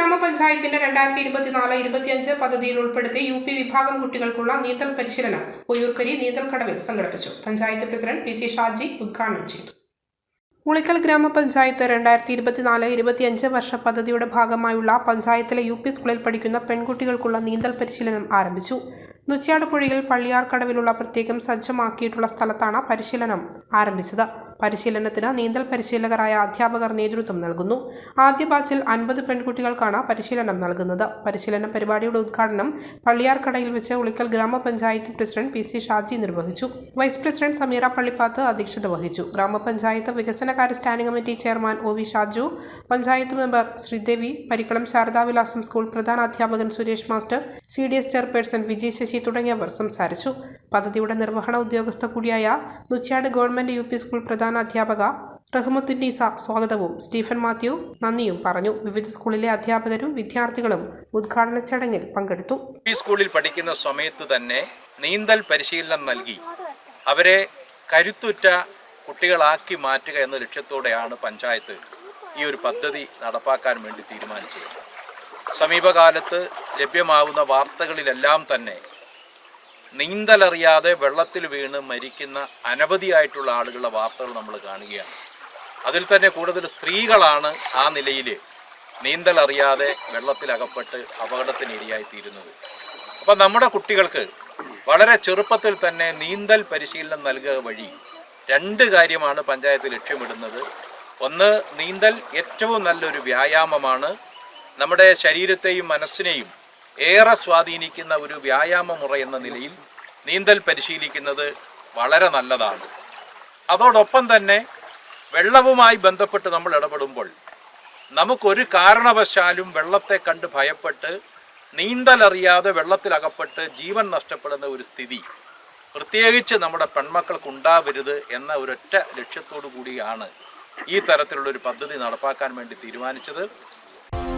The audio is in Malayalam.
ഗ്രാമപഞ്ചായത്തിന്റെ രണ്ടായിരത്തി ഇരുപത്തിനാല് ഇരുപത്തിയഞ്ച് പദ്ധതിയിൽ ഉൾപ്പെടുത്തി യു പി വിഭാഗം കുട്ടികൾക്കുള്ള നീന്തൽ പരിശീലനം പൊയ്യൂർക്കരി നീന്തൽക്കടവിൽ സംഘടിപ്പിച്ചു. Panchayat president P C Shaji ഉദ്ഘാടനം ചെയ്തു. ഉളിക്കൽ ഗ്രാമപഞ്ചായത്ത് രണ്ടായിരത്തി ഇരുപത്തിനാല് ഇരുപത്തിയഞ്ച് വർഷ പദ്ധതിയുടെ ഭാഗമായുള്ള പഞ്ചായത്തിലെ യു പി സ്കൂളിൽ പഠിക്കുന്ന പെൺകുട്ടികൾക്കുള്ള നീന്തൽ പരിശീലനം ആരംഭിച്ചു. നുച്ചാട് പുഴയിൽ പള്ളിയാർക്കടവിലുള്ള പ്രത്യേകം സജ്ജമാക്കിയിട്ടുള്ള സ്ഥലത്താണ് പരിശീലനം ആരംഭിച്ചത്. പരിശീലനത്തിന് നീന്തൽ പരിശീലകരായ അധ്യാപകർ നേതൃത്വം നൽകുന്നു. ആദ്യ ബാച്ചിൽ അൻപത് പെൺകുട്ടികൾക്കാണ് പരിശീലനം നൽകുന്നത്. പരിശീലന പരിപാടിയുടെ ഉദ്ഘാടനം പള്ളിയാർക്കടയിൽ വെച്ച് ഉളിക്കൽ ഗ്രാമപഞ്ചായത്ത് പ്രസിഡന്റ് പി സി ഷാജി നിർവഹിച്ചു. വൈസ് പ്രസിഡന്റ് സമീറ പള്ളിപ്പാത്ത് അധ്യക്ഷത വഹിച്ചു. ഗ്രാമപഞ്ചായത്ത് വികസനകാര്യ standing committee chairman O V Shaju panchayat member Sreedevi Parikkalam Saradavilasam school പ്രധാന അധ്യാപകൻ Suresh master C D S chairperson Vijay Sasi തുടങ്ങിയവർ സംസാരിച്ചു. പദ്ധതിയുടെ നിർവഹണ ഉദ്യോഗസ്ഥ കൂടിയായ Nuchad government U P school പ്രധാന അധ്യാപക റഹ്മത്തുന്നീസ സ്വാഗതവും. സ്റ്റീഫൻ മാത്യു നന്ദിയും പറഞ്ഞു. വിവിധ സ്കൂളിലെ അധ്യാപകരും വിദ്യാർത്ഥികളും ഉദ്ഘാടന ചടങ്ങിൽ പങ്കെടുത്തു. സ്കൂളിൽ പഠിക്കുന്ന സമയത്ത് തന്നെ നീന്തൽ പരിശീലനം നൽകി. അവരെ കരുത്തുറ്റ കുട്ടികളാക്കി മാറ്റുക എന്ന ലക്ഷ്യത്തോടെയാണ് പഞ്ചായത്ത് ഈ ഒരു പദ്ധതി നടപ്പാക്കാൻ വേണ്ടി തീരുമാനിച്ചത്. സമീപകാലത്ത് ലഭ്യമാവുന്ന വാർത്തകളിലെല്ലാം തന്നെ നീന്തലറിയാതെ വെള്ളത്തിൽ വീണ് മരിക്കുന്ന അനവധിയായിട്ടുള്ള ആളുകളുടെ വാർത്തകൾ നമ്മൾ കാണുകയാണ്. അതിൽ തന്നെ കൂടുതൽ സ്ത്രീകളാണ് ആ നിലയിൽ നീന്തലറിയാതെ വെള്ളത്തിലകപ്പെട്ട് അപകടത്തിനിരയായി തീരുന്നത്. അപ്പം നമ്മുടെ കുട്ടികൾക്ക് വളരെ ചെറുപ്പത്തിൽ തന്നെ നീന്തൽ പരിശീലനം നൽകുക വഴി രണ്ട് കാര്യമാണ് പഞ്ചായത്ത് ലക്ഷ്യമിടുന്നത്. ഒന്ന് നീന്തൽ ഏറ്റവും നല്ലൊരു വ്യായാമമാണ്. നമ്മുടെ ശരീരത്തെയും മനസ്സിനെയും ഏറെ സ്വാധീനിക്കുന്ന ഒരു വ്യായാമ മുറ എന്ന നിലയിൽ നീന്തൽ പരിശീലിക്കുന്നത് വളരെ നല്ലതാണ്. അതോടൊപ്പം തന്നെ വെള്ളവുമായി ബന്ധപ്പെട്ട് നമ്മൾ ഇടപെടുമ്പോൾ നമുക്കൊരു കാരണവശാലും വെള്ളത്തെ കണ്ട് ഭയപ്പെട്ട് നീന്തലറിയാതെ വെള്ളത്തിലകപ്പെട്ട് ജീവൻ നഷ്ടപ്പെടുന്ന ഒരു സ്ഥിതി പ്രത്യേകിച്ച് നമ്മുടെ പെൺമക്കൾക്ക് ഉണ്ടാവരുത് എന്ന ഒരൊറ്റ ലക്ഷ്യത്തോടു കൂടിയാണ് ഈ തരത്തിലുള്ള ഒരു പദ്ധതി നടപ്പാക്കാൻ വേണ്ടി തീരുമാനിച്ചത്.